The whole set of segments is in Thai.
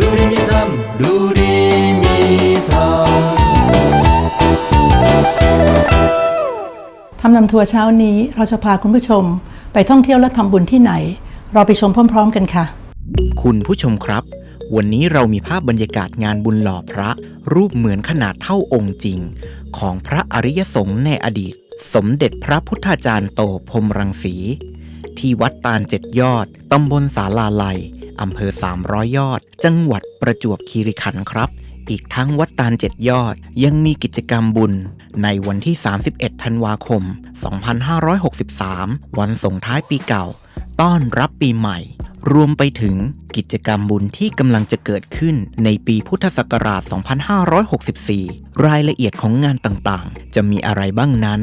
ดูดีมีธรรมดูดีมีธรรมทำนำทัวร์เช้านี้เราจะพาคุณผู้ชมไปท่องเที่ยวและทำบุญที่ไหน เราไปชมพร้อม ๆ กันค่ะ คุณผู้ชมครับ วันนี้เรามีภาพบรรยากาศงานบุญหล่อพระ รูปเหมือนขนาดเท่าองค์จริง ของพระอริยสงฆ์ในอดีต สมเด็จพระพุทธาจารย์โตพรมรังสี ที่วัดตาลเจ็ดยอด ตำบลสาลาลัย อำเภอ 300 ยอด จังหวัดประจวบคีรีขันธ์ครับ อีกทั้งวัดตาลเจ็ดยอดยังมีกิจกรรมบุญ ในวันที่ 31 ธันวาคม 2563 วันส่งท้ายปีเก่า ต้อนรับปีใหม่ รวมไปถึงกิจกรรมบุญที่กำลังจะเกิดขึ้นในปีพุทธศักราช 2564 รายละเอียดของงานต่างๆ จะมีอะไรบ้างนั้น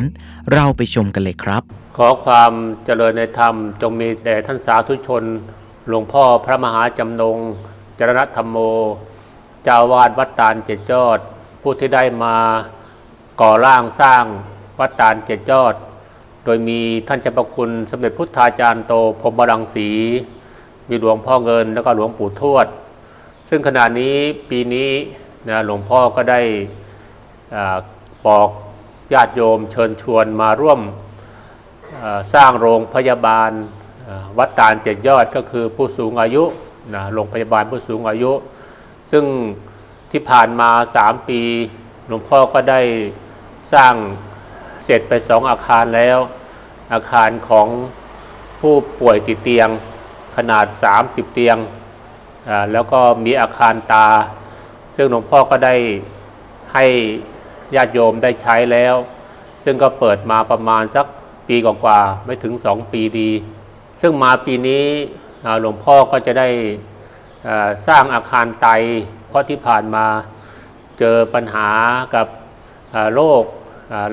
เราไปชมกันเลยครับ ขอความเจริญในธรรมจงมีแด่ท่านสาธุชน หลวงพ่อพระมหาจำนงจรณธรรมโม เจ้าวาดวัดตาลเจ็ดยอด ผู้ที่ได้มาก่อร่างสร้างวัดตาลเจ็ดยอด โดยมีท่านเจ้าประคุณสมเด็จพุทธาจารย์โตพรหมรังสี มีหลวงพ่อเงินแล้วก็หลวงปู่ทวด ซึ่งขณะนี้ปีนี้นะหลวงพ่อก็ได้บอกญาติโยมเชิญชวนมาร่วมสร้างโรงพยาบาล วัดตาลเจ็ดยอดก็คือผู้สูงอายุนะโรงพยาบาลผู้สูงอายุ ซึ่งที่ผ่านมา 3 ปีหลวงพ่อก็ได้สร้างเสร็จไปสองอาคารแล้ว อาคารของผู้ป่วยติดเตียงขนาด 30 เตียง แล้วก็มีอาคารตา ซึ่งหลวงพ่อก็ได้ให้ญาติโยมได้ใช้แล้ว ซึ่งก็เปิดมาประมาณสักปีกว่าๆไม่ถึงสองปีดี ซึ่งมาปีนี้หลวงพ่อก็จะได้สร้างอาคารไต เพราะที่ผ่านมาเจอปัญหากับโรค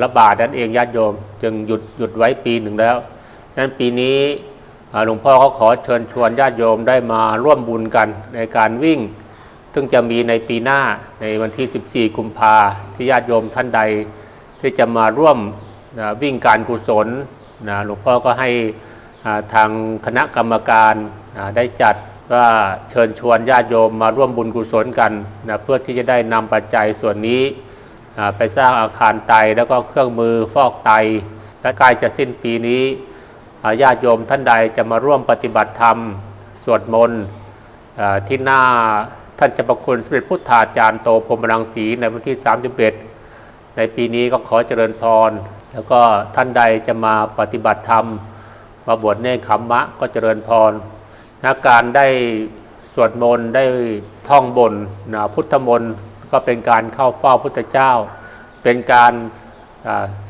ระบาดนั่นเองญาติโยม จึงหยุดหยุดไว้ปีหนึ่งแล้วดังนั้นปีนี้หลวงพ่อก็ขอเชิญชวนญาติโยมได้มาร่วมบุญกันในการวิ่ง ซึ่งจะมีในปีหน้าในวันที่ 14 กุมภาที่ญาติโยมท่านใด ที่จะมาร่วมวิ่งการกุศลหลวงพ่อก็ให้ ทางคณะกรรมการได้จัดว่าเชิญชวนญาติโยมมาร่วมบุญกุศลกันนะเพื่อที่จะได้นำปัจจัยส่วนนี้ไปสร้างอาคารไตแล้วก็เครื่องมือฟอกไต และใกล้จะสิ้นปีนี้ญาติโยมท่านใดจะมาร่วมปฏิบัติธรรม สวดมนต์ที่หน้าท่านเจ้าประคุณสมเด็จพุทธาจารย์โตพรมรังสีในวันที่ 31 ในปีนี้ก็ขอเจริญพร แล้วก็ท่านใดจะมาปฏิบัติธรรม มาบวชเนคขมมะก็เจริญพรนะการได้สวดมนต์ได้ท่องบนนะพุทธมนต์ก็เป็นการเข้าเฝ้าพุทธเจ้า เป็นการ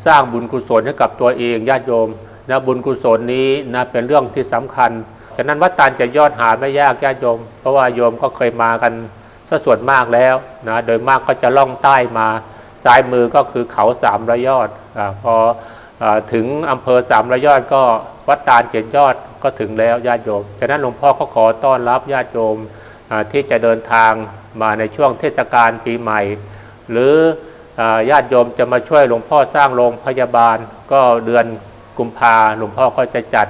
สร้างบุญกุศลให้กับตัวเองญาติโยมนะบุญกุศลนี้นะเป็นเรื่องที่สำคัญฉะนั้นวัดตาลจะยอดหาไม่ยากญาติโยม เพราะว่าโยมก็เคยมากันซะส่วนมากแล้วนะโดยมากก็จะล่องใต้มา ซ้ายมือก็คือเขาสามระยอดอาพอ ถึงอำเภอสามระยอดก็วัดตาลเจ็ดยอดก็ถึงแล้วญาติโยมฉะนั้นหลวงพ่อก็ขอต้อนรับญาติโยมที่จะเดินทางมาในช่วงเทศกาลปีใหม่ หรือญาติโยมจะมาช่วยหลวงพ่อสร้างโรงพยาบาล ก็เดือนกุมภาหลวงพ่อก็จะจัด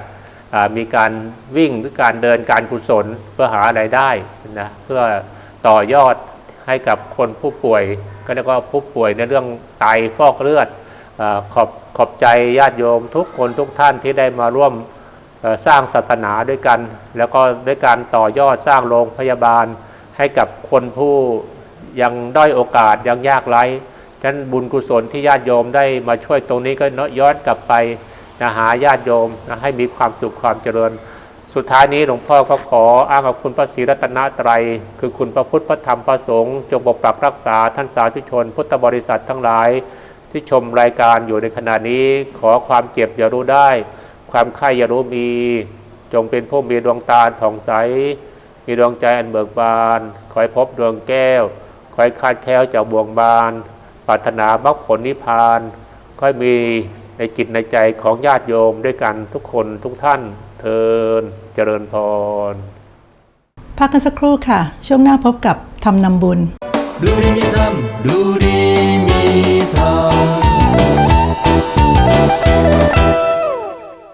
มีการวิ่งหรือการเดินการกุศลเพื่อหาไรายได้นะเพื่อต่อยอดให้กับคนผู้ป่วย ก็เรียกว่าผู้ป่วยในเรื่องไตฟอกเลือด ขอบขอบใจญาติโยมทุกคนทุกท่านที่ได้มาร่วมสร้างศาสนาด้วยกัน แล้วก็ด้วยการต่อยอดสร้างโรงพยาบาล ให้กับคนผู้ยังด้อยโอกาสยังยากไร้ฉะนั้นบุญกุศลที่ญาติโยมได้มาช่วยตรงนี้ก็ย้อนกลับไปนะหาญาติโยมนะให้มีความสุขความเจริญ สุดท้ายนี้หลวงพ่อก็ขออ้างกับคุณพระศรีรัตนตรัย คือคุณพระพุทธพระธรรมพระสงฆ์จงปกปักรักษาท่านสาธุชน พุทธบริษัททั้งหลาย ที่ชมรายการอยู่ในขณะนี้ขอความเจ็บอย่ารู้ได้ ความไข้อย่ารู้มี จงเป็นผู้มีดวงตาผ่องใส มีดวงใจอันเบิกบานขอให้พบดวงแก้วขอให้คลาดแคล้วจากบ่วงบานปรารถนามรรคผลนิพพานขอให้มีในจิตในใจของญาติโยมด้วยกันทุกคนทุกท่านเทินเจริญพร พักกันสักครู่ค่ะ ช่วงหน้าพบกับทำนำบุญ ดูดีมีธรรมดูดี